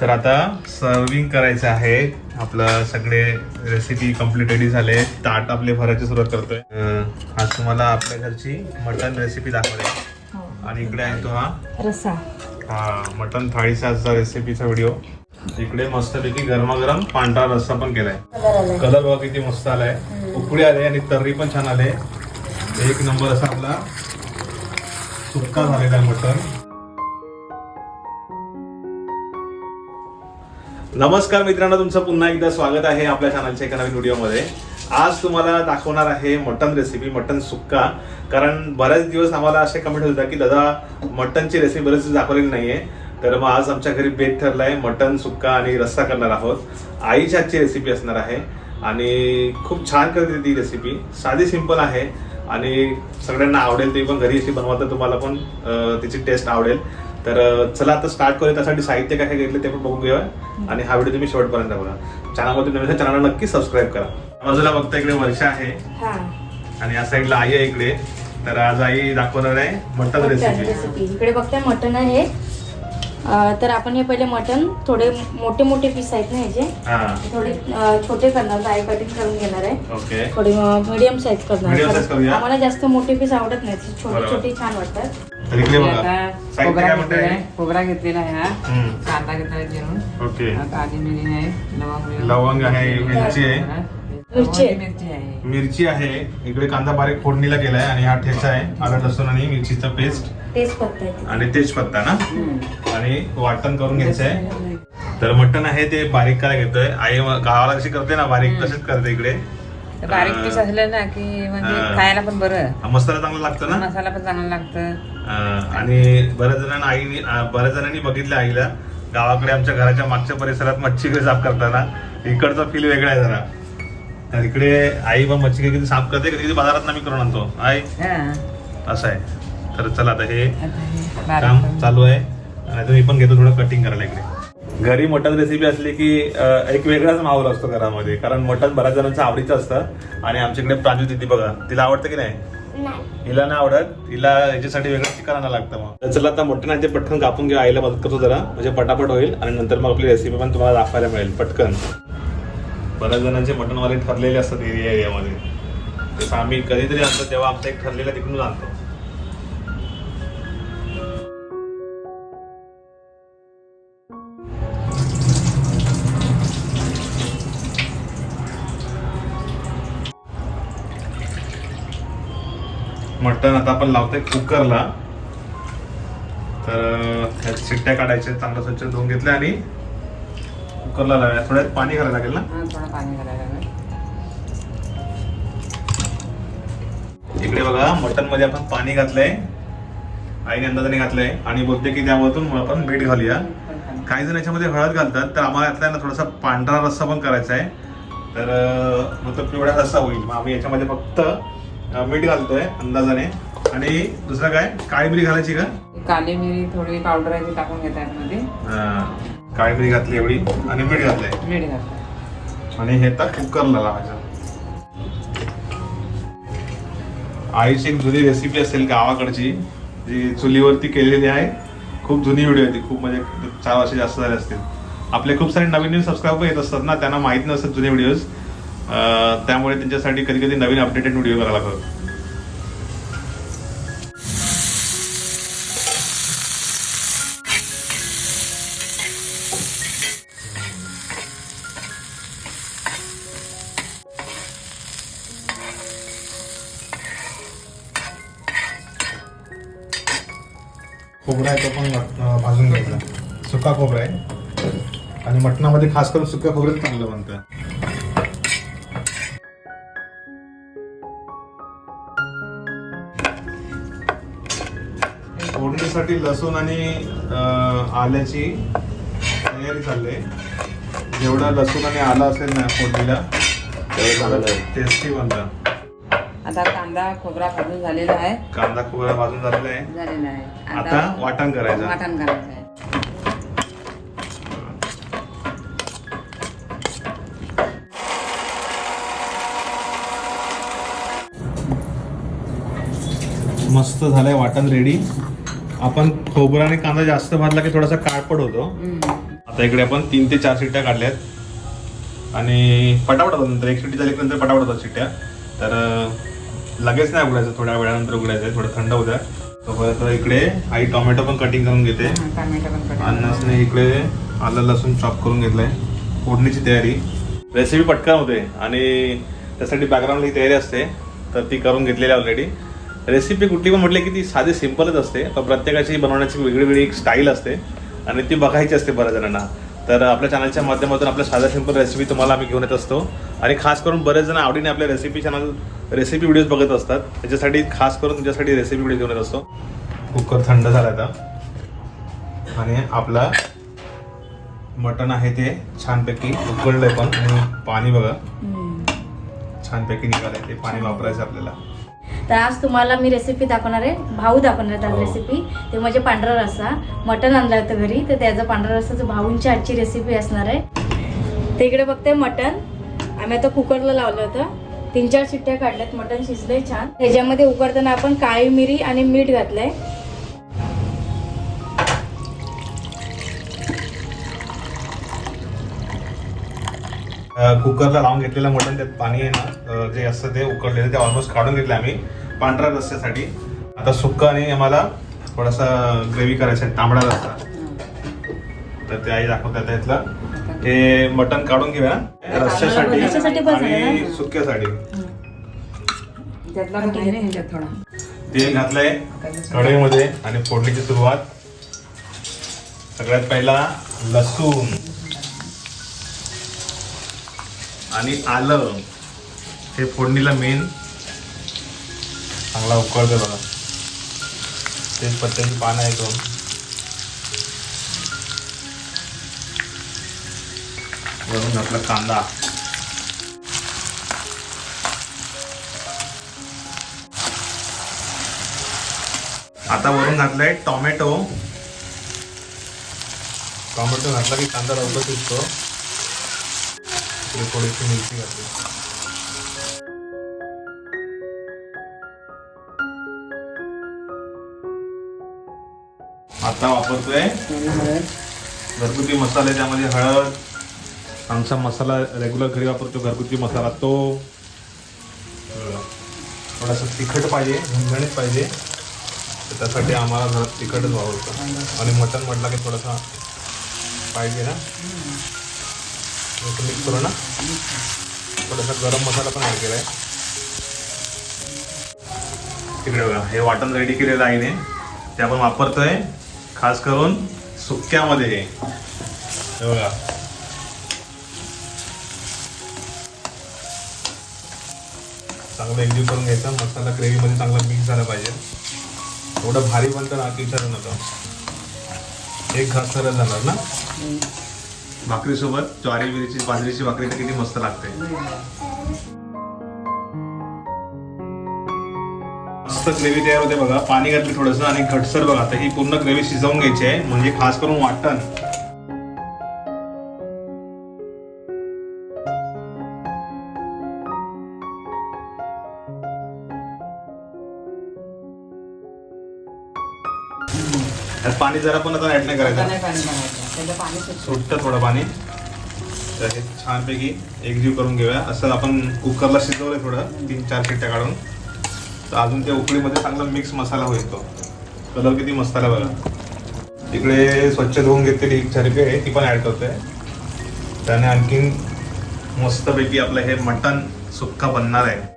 तर आता सर्विंग करायचं आहे. आपलं सगळे रेसिपी कंप्लीट रेडी झाले. ताट आपले भरायची सुरुवात करतोय. आज तुम्हाला आपल्या घरची मटन रेसिपी दाखवते. आणि इकडे आहे तो हा. रसा हा मटन थाळीचा आजचा रेसिपीचा व्हिडिओ इकडे मस्तपैकी गरमागरम पांढरा रस्सा पण केलाय. कलर बघा किती मस्त आलाय. उकळी आले आणि तर्री पण छान आले. एक नंबर असा आपला सुक्का झालेला आहे मटन नमस्कार मित्रांनो तुमचं पुन्हा एकदा स्वागत आहे आपल्या चॅनलच्या एका नवीन व्हिडिओमध्ये आज तुम्हाला दाखवणार आहे मटन रेसिपी मटन सुक्का. कारण बऱ्याच दिवस आम्हाला असे कमेंट होता की दादा मटनची रेसिपी बरेच दाखवलेली दाखवलेली नाहीये. तर मग आज आमच्या घरी बेत ठरलाय मटन सुक्का आणि रस्सा करणार आहोत. आईच्या हातची रेसिपी असणार आहे आणि खूप छान करते ती रेसिपी साधी सिंपल आहे आणि सगळ्यांना आवडेल ती पण. घरी अशी बनवा तर तुम्हाला पण तिची टेस्ट आवडेल. तर चला आता स्टार्ट करूया. त्यासाठी साहित्य काय काय घेतलं ते पण बघून घेऊया. आणि हा व्हिडिओ तुम्ही शेवटपर्यंत बघा. चॅनलमध्ये नवीन चॅनलला नक्की सबस्क्राईब करा. बाजूला बघता इकडे वर्षा आहे. हा. आणि या साईडला आई आहे इकडे. तर आज आई दाखवणार आहे मटन रेसिपी इकडे बघताय मटन आहे. तर आपण हे पहिले मटन थोडे मोठे मोठे पीस आहेत ना ह्याचे हा. थोडे छोटे करणार. ड्राय कटिंग करून घेणार आहे. थोडे मिडियम साईज करणार. आम्हाला जास्त मोठे पीस आवडत नाहीत. छोटे. छोटे छान वाटतात. तर इकडे बघा. साहित्य काय घेतलेला म्हणताय? आहे. खोबरा घेतलेला आहे हा. हम्म, कांदा चिरून ओके. आता आधी मिरी आहे लवंग आहे. मिरची आहे. हा. मिरची आहे. लवंगी मिरची आहे. मिरची आहे. इकडे कांदा बारीक फोडणीला केलाय आणि हा ठेचा आहे. आलं लसूण आणि मिरचीचा पेस्ट. तेच पत्ता आहे. आणि तेजपत्ता ना? हम्म. आणि वाटण करून घ्यायचं आहे. तर मटण आहे ते बारीक करायला घेतोय? आई गावाला कशी करते ना बारीक तसेच करते इकडे. तर बारीक पीस असलं ना की म्हणजे हा. खायला पण बरं. हा मसाला चांगला लागतो ना? मसाला पण चांगला लागतं. अं, आणि बऱ्याच जणांना आईने अं, बऱ्याच जणांनी बघितलं आईला. गावाकडे आमच्या घराच्या मागच्या परिसरात मच्छी कधी साफ करताना. इकडचा फील वेगळा आहे जरा. तर इकडे आई पण मच्छी कधी साफ करते कधी कधी बाजारात मी करून आणतो. आई? हा. असं आहे. तर चला आता हे आता हे बारीक काम करून- चालू आहे. आणि तुम्ही पण घेतो थोडं कटिंग करायला इकडे. घरी मटन रेसिपी असली की एक वेगळाच माहोल असतो घरामध्ये. कारण मटन बऱ्याच जणांचं आवडीचं असतं. आणि आमच्याकडे प्रांजू दिदी बघा तिला आवडतं की नाही? हिला नाही आवडत. तिला याच्यासाठी वेगळं चिकन आणायला लागतं मग. तर चला आता मटण आहे ते पटकन कापून घ्या आईला मदत करतो जरा. म्हणजे पटापट होईल. आणि नंतर मग आपली रेसिपी पण तुम्हाला दाखवायला मिळेल. पटकन. बऱ्याच जणांचे मटणवाले ठरलेले असतात एरिया एरियामध्ये जसं आम्ही कधीतरी आणतो तेव्हा आमचा एक ठरलेला तिकडून आणतो. मटण आता आपण लावतोय कुकरला. तर त्यात शिट्ट्या काढायच्या चांगलं स्वच्छ धुवून घेतले आणि कुकरला लावायला. थोड्यात पाणी घालायला लागेल ना? हा, थोडं पाणी घालायला लागेल. इकडे बघा मटनमध्ये आपण पाणी घातलंय. आईने अंदाजाने घातलंय. आणि बोलते की त्यामधून आपण मीठ घालूया. काही जण याच्यामध्ये हळद घालतात तर आम्हाला यातला ना थोडासा पांढरा रस्सा पण करायचा आहे. तर मग तो पिवळा रस्सा होईल. मग आम्ही याच्यामध्ये फक्त मीठ घालतोय अंदाजाने. आणि दुसरं काय? काळी मिरी घालायची का? काली मिरी थोडी पावडर आहे ती टाकून घेतात मध्ये काळी मिरी घातली एवढी आणि मीठ घातलंय. मीठ घालतात आणि हे तर कुकरला लावायचं. आईची एक जुनी रेसिपी असेल गावाकडची जी चुलीवरती केलेली आहे. खूप जुनी व्हिडिओ आहे ती खूप म्हणजे चार वर्ष जास्त झाले असतील. आपले खूप सारे नवीन नवीन सबस्क्रायबर येत असतात ना त्यांना माहीत नसतात जुने व्हिडिओज त्यामुळे त्यांच्यासाठी कधी कधी नवीन अपडेटेड व्हिडिओ करायला लागतात. खोबरा आहे तो पण भाजून घ्यायचा. सुका खोबरा आहे. आणि मटणामध्ये खास करून सुक्या खोबऱ्यात चांगलं म्हणतं फोडणीसाठी लसूण आणि अं, आल्याची तयारी चालली आहे जेवढा लसूण आणि आलं असेल ना फोडणीला तेवढं टेस्टी बनतं आता कांदा खोबरा भाजून झालेला आहे. कांदा खोबरा भाजून झालेला आहे. झालेला आहे. आता वाटण करायचं. वाटण करायचं आहे. मस्त झालंय वाटण रेडी आपण खोबरा आणि कांदा जास्त भाजला की थोडासा काळपट होतो. आता इकडे आपण तीन ते चार शिट्ट्या काढल्यात. आणि पटापट होतात नंतर. एक शिट्टी झाली नंतर पटापट होतात शिट्ट्या. तर लगेच नाही उघडायचं. थोड्या वेळानंतर उघडायचं. आहे थोडं थंड होऊ द्या. तोपर्यंत इकडे आई टोमॅटो पण कटिंग करून घेते. अन्नासने इकडे. आलं लसूण चॉप करून घेतलंय. फोडणीची तयारी. रेसिपी पटकन होते. आणि त्यासाठी बॅकग्राऊंडला ही तयारी असते. तर ती करून घेतलेली ऑलरेडी रेसिपी कुठली पण म्हटली की ती साधी सिम्पलच असते. पण प्रत्येकाची बनवण्याची वेगळी वेगळी एक स्टाईल असते. आणि ती बघायची असते बऱ्याच जणांना. तर आपल्या चॅनलच्या माध्यमातून आपल्या साध्या सिंपल रेसिपी तुम्हाला आम्ही घेऊन येत असतो. आणि खास करून बरेच जण आवडीने आपल्या रेसिपी चॅनल रेसिपी व्हिडिओज बघत असतात. त्याच्यासाठी खास करून तुमच्यासाठी रेसिपी व्हिडिओ घेऊन येत असतो. कुकर थंड झाला आता. आणि आपला मटण आहे ते छानपैकी उकळलंय पण. आणि पाणी बघा. छानपैकी निघालंय ते पाणी वापरायचं आपल्याला. तर आज तुम्हाला मी रेसिपी दाखवणार आहे. भाऊ दाखवणार आहेत आज हो. रेसिपी ते म्हणजे पांढरा रस्सा. मटण आणलं होतं घरी. तर त्याचा पांढरा रस्साचं भाऊंची आजची रेसिपी असणार आहे. ते इकडे बघते मटण. आम्ही आता कुकरला लावलं होतं. तीन चार शिट्ट्या काढल्यात. मटण शिजलंय छान. त्याच्यामध्ये उकडताना आपण काळी मिरी आणि मीठ घातलंय. कुकरला लावून घेतलेलं मटण त्यात पाणी आहे ना जे असतं ते उकळलेलं ते ऑलमोस्ट काढून घेतलं आम्ही. पांढऱ्या रस्स्यासाठी आता सुक्का आणि आम्हाला थोडासा ग्रेव्ही करायचा आहे तांबडा रस्सा. तर ते आई दाखवतात त्यातलं. हे मटण काढून घेऊया. रस्स्यासाठी रस्स्यासाठी पण झालं आणि ना? सुक्यासाठी तेल घातलंय कढईमध्ये आणि फोडणीची सुरुवात. सगळ्यात पहिला लसूण. आणि आलं हे फोडणीला मेन चांगला उकळतोय बघा. तेजपत्त्याची पानं आहे दोन हो. वरून घातला कांदा. आता वरून घातलाय टोमॅटो. टोमॅटो घातला की कांदा लवकर शिजतो. थोडीशी मिरची घातली. आता वापरतोय घरगुती मसाले त्यामध्ये हळद आमचा मसाला रेग्युलर घरी वापरतो घरगुती मसाला तो. थोडासा तिखट पाहिजे झणझणीत पाहिजे. तर त्यासाठी आम्हाला घरात तिखटच वापरतो. आणि मटण म्हटलं की थोडासा पाहिजे ना? मिक्स करू ना. थोडासा गरम मसाला पण ॲड केलाय. तिकडे बघा हे वाटण रेडी केलेलं आहे ते आपण वापरतोय खास करून सुक्यामध्ये हे बघा. चांगलं एकजीव करून घ्यायचा. मसाला ग्रेव्हीमध्ये चांगला मिक्स झाला पाहिजे. एवढं भारी बनतं ना की विचारू नका एक घास सरळ जाणार ना? भाकरीसोबत ज्वारी बिरीची बाजरीची भाकरी तर किती मस्त लागते. मस्त ग्रेव्ही तयार होते बघा. पाणी घातले थोडंसं आणि घटसर बघा. ही पूर्ण ग्रेव्ही शिजवून घ्यायची आहे. म्हणजे खास करून वाटण. पाणी जरा पण आता ऍड नाही करायचं. सुटतं. थोडं पाणी. तर हे छानपैकी एकजीव करून घेऊया. असं आपण कुकरला शिजवलंय थोडं तीन चार शिट्ट्या काढून. तर अजून त्या उकळीमध्ये चांगला मिक्स मसाला होईल तो. कलर किती मस्त आला बघा. इकडे स्वच्छ धुवून घेतलेली एक चरबी आहे ती पण ऍड करतोय. त्याने आणखीन मस्तपैकी आपलं हे मटण सुक्का बनणार आहे.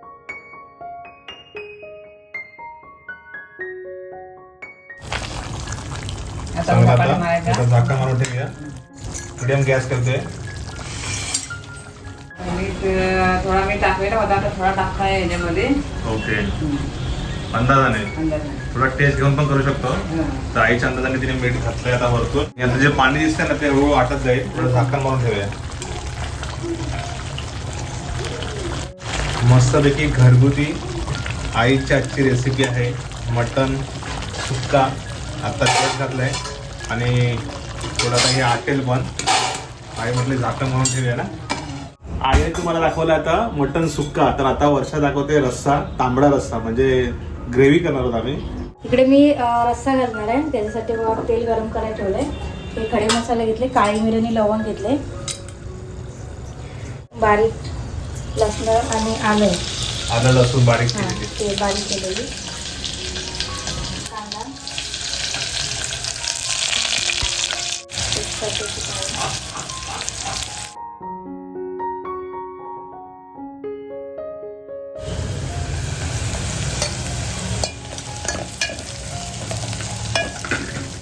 चांगलं झाकण आता. झाकण मारून ठेवूया मिडियम गॅस करतोय मीठ अं, थोडा मीठ टाकलेला होता. आता थोडा टाकताय याच्यामध्ये. ओके. अंदाजाने. अंदाजे थोडा टेस्ट घेऊन पण करू शकतो. हं. तर आईच्या अंदाजाने तिने मीठ घातलंय आता वरतून याचं जे पाणी दिसतंय ना ते हळूहळू वाटत जाईल. थोडं झाकण मारून ठेवूया. मस्तपैकी घरगुती आईची आजची रेसिपी आहे. मटन सुक्का. आता तेल घातलंय. आणि थोडासा हे आटेल पण. आई म्हटले झाकण म्हणून ठेवूया ना. आईने तुम्हाला दाखवलं आता मटन सुक्का. तर आता वर्षा दाखवते रस्सा तांबडा रस्सा म्हणजे ग्रेव्ही करणार आहोत आम्ही. इकडे मी रस्सा घालणार आहे. त्याच्यासाठी तेल गरम करायला ठेवलंय. हे खडे मसाले घेतले काळी मिरी आणि लवंग घेतले. बारीक लसण आणि आलं. आलं लसूण बारीक ते बारीक केलेली.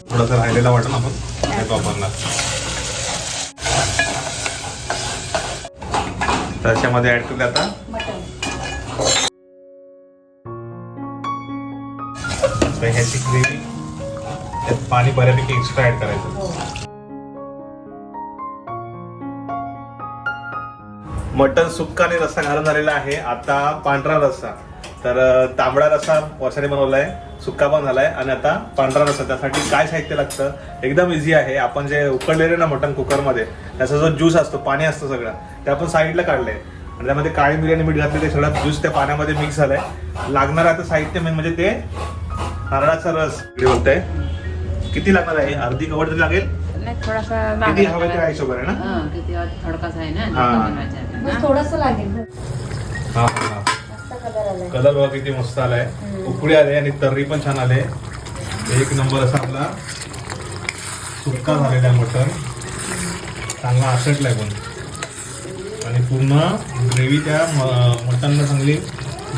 थोडासा राहिलेला वाटण आपण वापरणार. त्याच्यामध्ये ऍड केले आता. ह्याची ग्रेव्ही त्यात पाणी बऱ्यापैकी एक्स्ट्रा ऍड करायचं. मटन सुक्काने रस्सा घालून झालेला आहे. आता पांढरा रस्सा. तर तांबडा रस्सा वर्षाने बनवलाय सुक्का पण झालाय आणि आता पांढरा रस्सा. त्यासाठी काय साहित्य लागतं? एकदम इझी आहे. आपण जे उकडलेले ना मटन कुकरमध्ये त्याचा जो ज्यूस असतो पाणी असतं सगळं ते आपण साईडला काढलंय. आणि त्यामध्ये काळी मिरी आणि मीठ घातले ते सगळं ज्यूस त्या पाण्यामध्ये मिक्स झालंय. लागणार आता साहित्य मेन म्हणजे ते नारळाचा रस. इकडे आहे किती लागणार आहे? अर्धी कवड तरी लागेल? थोडासा किती लागेल हवे त्या हिशोबाने ना? हं, किती थोडकाच आहे ना हा. बनवायचं आहे. बस ना. थोडस लागेल हा हा हा. मस्त कलर आलाय. कलर बघा किती मस्त आलाय. उकळी आले आणि तर्री पण छान आले. एक नंबर असा आपला सुक्का झालेला आहे मटन चांगला आसटलाय पण. आणि पूर्ण ग्रेव्ही त्या मटनला चांगली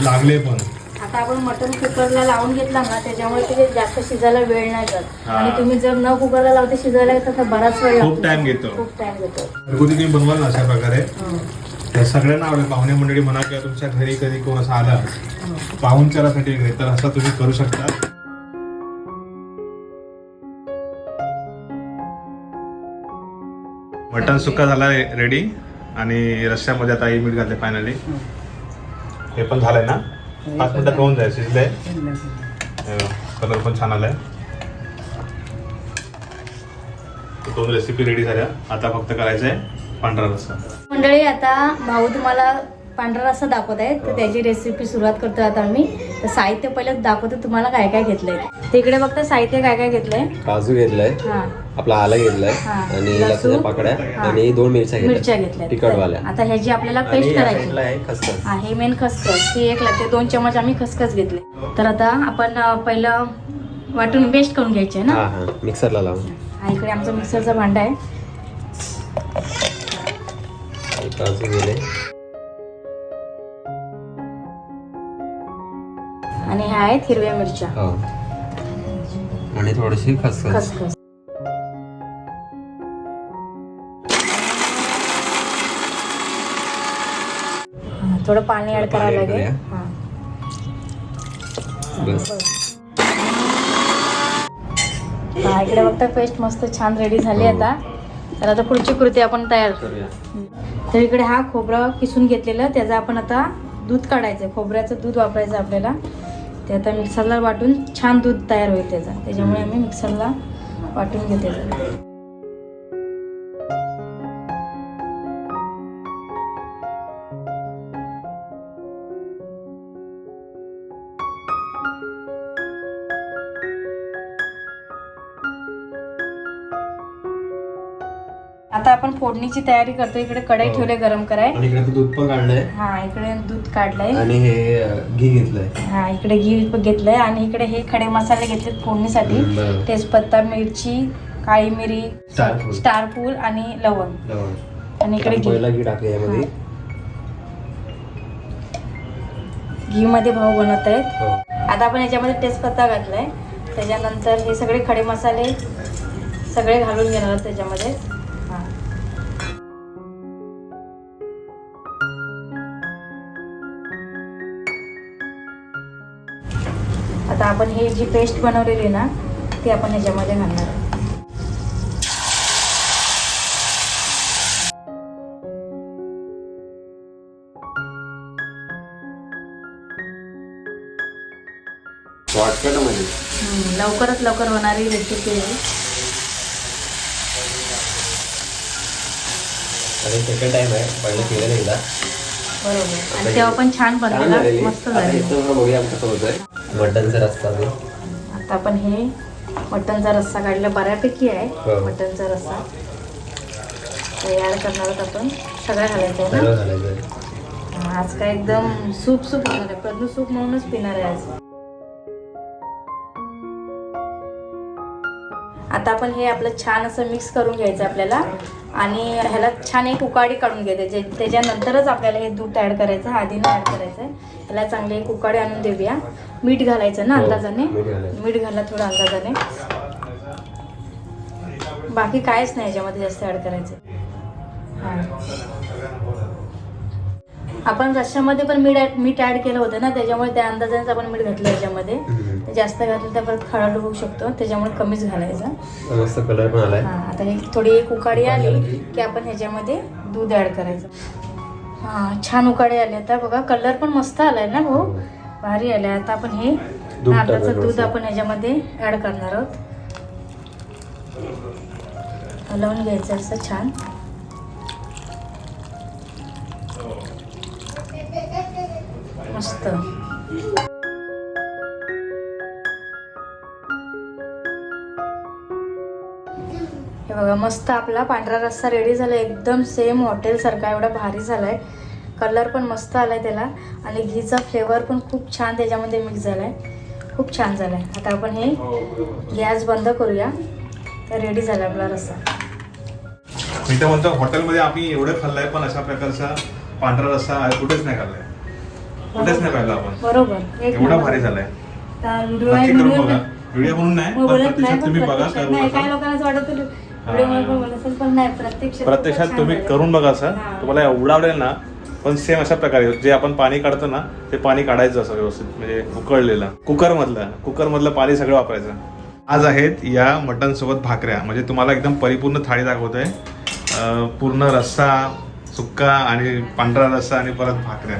लागले पण. आता आपण मटन कुकरला लावून घेतला ना त्याच्यामुळे ते जास्त शिजायला वेळ नाही जात. हा. आणि तुम्ही जर न कुकरला लावते शिजायला तर बराच वेळ खूप time घेतो. खूप टाइम घेतो. घरगुती तुम्ही बनवाल ना अशा प्रकारे? हो. त्या सगळ्यांना आवडेल. पाहुणे मंडळी म्हणा किंवा तुमच्या घरी कधी कोण असं आला पाहुणचारासाठी वगैरे तर असं तुम्ही करू शकता. मटन सुक्का झाला रेडी आणि रश्श्यामध्ये आता आई मीठ घातले फायनली हे पण झालंय ना? पाच मिनिटात होऊन जाईल? शिजलंय? कलर पण छान आलाय. तर दोन रेसिपी रेडी झाल्या. आता फक्त करायचं आहे पांढरा रस्सा. मंडळी आता भाऊ तुम्हाला पांढरा रस्सा दाखवत आहेत. तर त्याची रेसिपी सुरुवात करतो आता आम्ही. तर साहित्य पहिले दाखवतो. तुम्हाला काय काय घेतलंय? ते इकडे बघता साहित्य काय काय घेतलंय? काजू घेतलाय. हा. आपला आला घेतलाय हा. आणि लसूण. पाकड्या हा. आणि दोन मिरच्या मिरच्या घेतल्या घेतल्या तिखटवाल्या. आता ह्याची आपल्याला आणि पेस्ट या करायची साईडला आहे खसखस. हा हे मेन खसखस. ही एक लागते. दोन चमच आम्ही खसखस घेतले. तर आता आपण अं, पहिलं वाटून पेस्ट करून घ्यायचे ना? हा हा. मिक्सरला लावून. हा इकडे आमचा मिक्सरचा भांडा आहे. आणि काजू गेले. आणि ह्या आहेत हिरव्या मिरच्या. हो. आणि थोडीशी खसखस. खसखस. थोडं पाणी ऍड थोडं करावं लागेल. हा. हा, इकडे बघता पेस्ट मस्त छान रेडी झाली हो. आता. तर आता पुढची कृती आपण तयार करूया. तर इकडे हा खोबरं किसून घेतलेलं त्याचं आपण आता दूध काढायचं खोबऱ्याचं दूध वापरायचं आपल्याला. ते आता मिक्सरला वाटून छान दूध तयार होईल त्याचं. त्याच्यामुळे आम्ही मिक्सरला वाटून घेते आपण फोडणीची तयारी करतो. इकडे कढई हो. ठेवले गरम कराय आणि इकडे दूध पण काढलंय. हा इकडे दूध काढलंय. आणि हे घी घेतलंय. हा इकडे घी घेतलंय. आणि इकडे हे खडे मसाले घेतलेत फोडणीसाठी. तेजपत्ता मिरची काळी मिरी स्टार फूल. आणि लवंग. आणि इकडे घी. टाकले यामध्ये. घी मध्ये भाऊ बनवत आहेत हो. आता आपण याच्यामध्ये तेजपत्ता घातलाय. त्याच्यानंतर हे सगळे खडे मसाले सगळे घालून घेणार त्याच्यामध्ये. आता आपण ही जी पेस्ट बनवलेली ना ती आपण ह्याच्यामध्ये घालणार आहोत. लवकरात लवकर होणारी रेसिपी आहे. आणि सेकंड टाइम आहे पहिलं केलेलं एकदा. बरोबर. आणि तेव्हा पण छान झालेली. मस्त बघूया कसं होतंय मटनचं रस्ता ते आता आपण हे मटनचा रस्सा काढला बऱ्यापैकी आहे हो. मटनचा रस्सा. तयार करणार आहोत आपण. सगळं घालायचं आहे ना? आज काय एकदम सूप सूप होणार आहे. प्रज्ञू सूप म्हणूनच पिणार आहे आज. आता आपण हे आपलं छान असं मिक्स करून घ्यायचं आपल्याला. आणि ह्याला छान एक उकाडी काढून घ्यायचे जे त्याच्यानंतरच आपल्याला हे दूध ॲड करायचं आधी नाही ॲड करायचं आहे. ह्याला चांगले एक उकाडी आणून देऊया. मीठ घालायचं ना हो, अंदाजाने. मीठ घाला थोडं अंदाजाने. बाकी कायच नाही याच्यामध्ये जास्त ॲड करायचं. हां. आपण रश्श्यामध्ये पण मीठ मीठ ऍड केलं होतं ना त्याच्यामुळे त्या अंदाजानेच आपण मीठ घातलं याच्यामध्ये जास्त घातलं तर परत खराब होऊ शकतो त्याच्यामुळे कमीच घालायचं. मस्त कलर पण आलाय. हा आता ही थोडी एक उकाडी आली की आपण ह्याच्यामध्ये दूध ऍड करायचं. हा छान उकाडी आली. आता बघा कलर पण मस्त आलाय ना भाऊ? भारी आलाय. आता आपण हे नारळाचं दूध. आपण ह्याच्यामध्ये ऍड करणार आहोत. हलवून घ्यायचं असं छान. मस्त. हे बघा मस्त आपला पांढरा रस्सा रेडी झाला एकदम सेम हॉटेलसारखा एवढा भारी झालाय. कलर पण मस्त आलाय त्याला. आणि घीचा फ्लेवर पण खूप छान त्याच्यामध्ये मिक्स झालाय. खूप छान झालाय. आता आपण हे गॅस बंद करूया. रेडी झाला आपला रस्सा. मी तर म्हणतो हॉटेलमध्ये आम्ही एवढे खाल्लाय पण अशा प्रकारचा पांढरा रस्सा कुठेच नाही खाल्लाय. कुठेच नाही पाहिला आपण. बरोबर. एक एवढा. भारी झालाय. व्हिडिओ नक्की आहे करून बघा. व्हिडिओ म्हणून नाही मग पण बोलत नाही प्रत्यक्षात पण तुम्ही बघा प्रत्यक्षात करून नाही. काही बघा. लोकांना असं वाटत व्हिडिओमध्ये पण बोलत असेल पण नाही. प्रत्यक्षात तुम्ही छान करून बघा असं. हा. तुम्हाला एवढं आवडेल ना पण सेम अशा प्रकारे जे आपण पाणी काढतो ना ते पाणी काढायचं असं व्यवस्थित म्हणजे उकळलेलं. कुकर मधलं कुकर मधलं पाणी सगळं वापरायचं. आज आहेत या मटन सोबत भाकऱ्या. म्हणजे तुम्हाला एकदम परिपूर्ण थाळी दाखवतोय. अं, पूर्ण रस्सा सुक्का आणि पांढरा रस्सा आणि परत भाकऱ्या.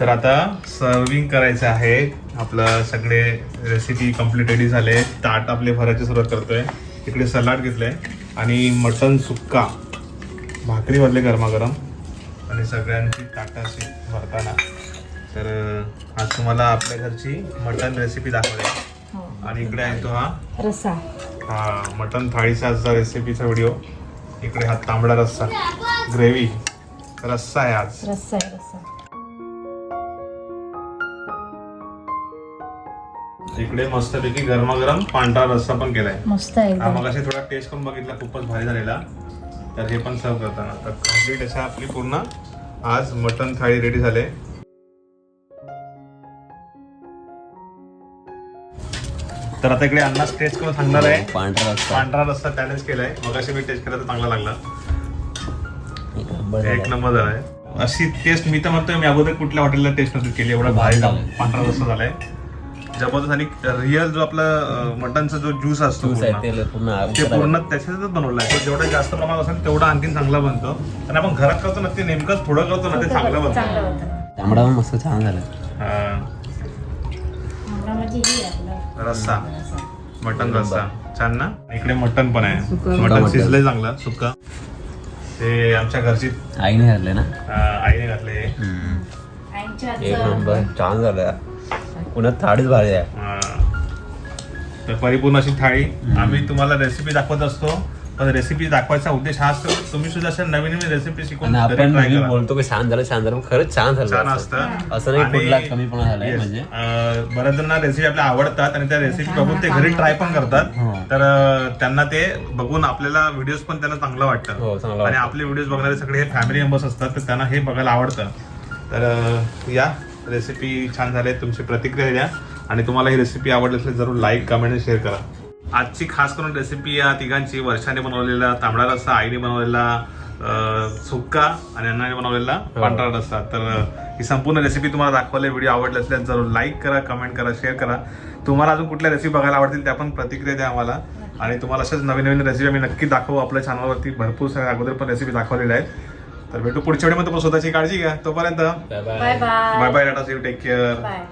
तर आता सर्विंग करायचं आहे. आपलं सगळे रेसिपी कंप्लीट रेडी झाले. ताट आपले भरायची सुरुवात करतोय. इकडे सलाड घेतलंय. आणि मटन सुक्का. भाकरी भरले गरमागरम. आणि सगळ्यांची ताटं अशी भरताना. तर आज तुम्हाला आपल्या घरची मटन रेसिपी दाखवली. आणि इकडे आहे तो हा. रस्सा. हा मटन थाळीचा आजचा रेसिपीचा व्हिडिओ इकडे हा तांबडा रस्सा. ग्रेव्ही रस्सा आहे आज. रस्सा आहे रस्सा. इकडे मस्तपैकी गरमागरम पांढरा रस्सा पण केलाय. मस्त आहे हा एकदम मग थोडा टेस्ट करून बघितला खूपच भारी झालेला. तर हे पण सर्व करताना. तर कंप्लीट अशा आपली पूर्ण आज मटन थाळी रेडी झाले. तर आता इकडे अन्नाच टेस्ट करून सांगणार आहे. पांढरा रस्सा. पांढरा रस्सा त्यानेच केलाय. मग अशी मी टेस्ट केला तर चांगला लागला. एक नंबर एक झालाय. नंबर झालाय. अशी टेस्ट मी तर म्हणतोय मी अगोदर कुठल्या हॉटेलला टेस्ट नव्हती केली एवढा भारी झालाय. पांढरा रस्सा झालाय. जबरदस्त आणि रिअल जो आपला मटनचा जो ज्यूस असतो आहे पूर्ण, ते पूर्ण ते पूर्ण त्याच्यातच बनवलं आहे. जेवढं जास्त प्रमाणात असेल तेवढं आणखीन चांगला बनतो. आणि आपण घरात करतो ना ते नेमकंच थोडं करतो ना ते चांगलं बनतं. चांगलं होतं तांबडा पण मस्त छान झाला. हा, आम्हाला म्हणजे ही आहे आपलं. रस्सा. मटन रस्सा. छान ना? इकडे मटन पण आहे. मटन मटण. शिजलंय चांगलं सुक्का ते आमच्या घरची आईने घातले ना? अं, आईने घातले आईच्या एक नंबर. छान झालं. पुन्हा थाळीच भारी आहे तर परिपूर्ण अशी थाळी आम्ही तुम्हाला रेसिपी दाखवत असतो पण रेसिपी दाखवायचा उद्देश हा असतो तुम्ही सुद्धा अशा नवीन नवीन रेसिपी शिकून आणि आपण try नेहमी करा. बोलतो की छान झालं छान झालं पण खरंच छान झालं छान असं. असतं असं नाही आणि- कुठला कमीपणा झालाय Yes. म्हणजे अं, बऱ्याच जणांना रेसिपी आपल्या आवडतात आणि त्या रेसिपी बघून ते घरी ट्राय पण करतात हो. तर अं, त्यांना ते बघून आपल्याला व्हिडिओज पण त्यांना चांगलं हो, वाटतं चांगलं आणि वाटतं. आपले व्हिडिओज बघणारे सगळे हे फॅमिली मेंबर्स असतात तर त्यांना हे बघायला आवडतं तर अं, या रेसिपी छान झाले तुमची प्रतिक्रिया द्या. आणि तुम्हाला ही रेसिपी आवडली असेल जरूर लाईक कमेंट आणि शेअर करा. आजची खास करून रेसिपी या तिघांची वर्षाने बनवलेला तांबडा रस्सा आईने बनवलेला सुक्का आणि अण्णाने बनवलेला पांढरा रस्सा. तर ही संपूर्ण रेसिपी तुम्हाला दाखवली व्हिडिओ आवडले असल्यास जरूर लाईक करा कमेंट करा शेअर करा. तुम्हाला अजून कुठल्या रेसिपी बघायला आवडतील त्या पण प्रतिक्रिया द्या आम्हाला. आणि तुम्हाला अशाच नवीन नवीन रेसिपी आम्ही नक्की दाखवू. आपल्या चॅनलवरती भरपूर साऱ्या अगोदर पण रेसिपी दाखवलेल्या आहेत. तर भेटू पुढच्या वेळेमध्ये स्वतःची काळजी घ्या. तोपर्यंत bye bye bye bye bye Tata take care bye